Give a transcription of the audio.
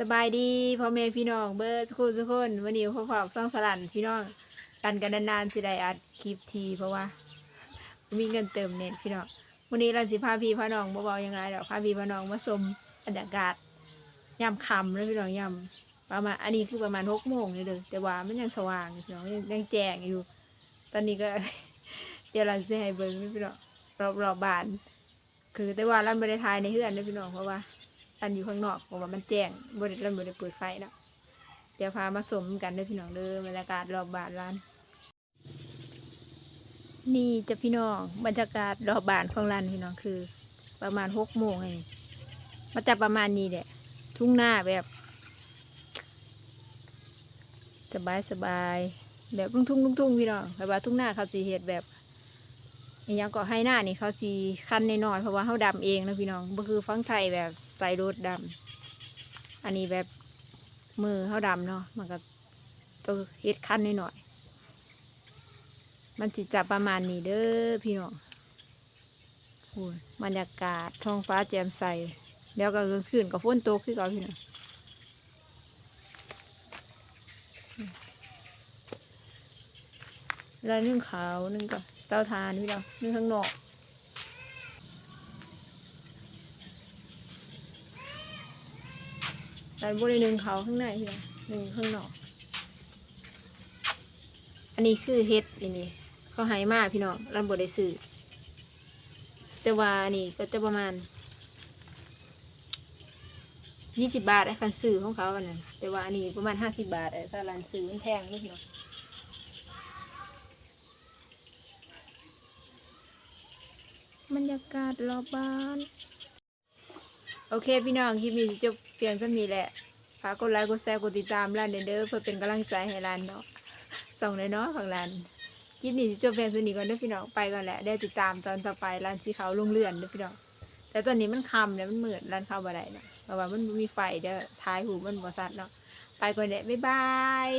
สบายดีพ่อแม่พี่น้องเบอร์สุขุสุกคนวันนี้พ่อฝากซ่องสลันพี่น้องกันกันนานๆสิได้อัดคลิปทีเพราะว่า มีเงินเติมเน็ตพี่น้องวันนี้เราสิพาพี่พาน้องเบาๆอยังไงดอกพาพี่พาน้องมาชมบรรยากาศยามค่ำแล้วพี่น้องยามประมาณอันนี้คือประมาณหกโมงนี่เลยแต่ว่ามันยังสว่างอยู่พี่น้องยังแจ้งอยู่ ตอนนี้ก็ เดี๋ยวเราจะให้เบิ่งนี่พี่น้องรอบๆบบ้าน คือแต่ว่าเราไม่ได้ทายในเฮือนนะพี่น้องเพราะว่า อันอยู่ข้างนอกเพราะว่ามันแจ้งบริเราบริเปิดไฟเนาะเดี๋ยวพามาสมกันด้วยพี่น้องเด้อบรรยากาศรอบบานร้าน นี่จะพี่น้องบรรยากาศรอบบานของร้านพี่น้องคือ ประมาณหกโมงไงมาจะประมาณนี้แหละทุ่งหน้าแบบ สบายสบายแบบทุ่งทุ่งทุ่งทุ่งพี่น้องแบบว่าทุ่งหน้าเขาสีเห็ดแบบ อหยังก็ให้หน้านี่เขาสีคันน้อยๆเพราะว่าเขาดำเองนะพี่น้องก็คือฟังไทยแบบใส่รถดำอันนี้แบบมือเขาดำเนาะมันก็ตัวเฮ็ดคันน้อยๆมันสิจะประมาณนี้เด้อพี่น้องบรรยากาศท้องฟ้าแจ่มใสแล้วก็กลางคืนก็ฝนตกขึ้นก่อนพี่น้องแล้วนึ่งขาวนึ่งกับ เตาทานพี่เรานึ่งข้างนอกแต่บรินึ่งขาข้างในพี่เรานึ่งข้างนอก อันนี้คือเฮ็ดอันนี้เขาใหายมากพี่น้องรันบได้ซื้อแต่ว่าอันนี้ก็จะประมาณยี่สิบบาทไอ้คันซื้อของเขาอันนั้นแต่ว่าอันนี้ประมาณห้าสิบบาทไอ้ถ้าร้านซื้อมันแพงนิดหน่อย บรรยากาศรอบบ้าน โอเคพี่น้องคลิปนี้จบเพียงเท่านี้แหละฝากกดไลค์กดแชร์กดติดตามร้านเด้อเด้อเพื่อเป็นกำลังใจให้ร้านเนาะส่งเลยเนาะของร้านคลิปนี้จบเพียงเท่านี้ก่อนเด้อพี่น้องไปก่อนแหละได้ติดตามตอนต่อไปร้านสีขาวลุงเลื่อนเด้อพี่น้องแต่ตอนนี้มันคำเนี่ยมันมืดร้านเข้าบ่ได้เนาะเพราะว่ามันมีไฟเด้อท้ายหูมันบ่สัดเนาะไปก่อนแหละบ๊ายบาย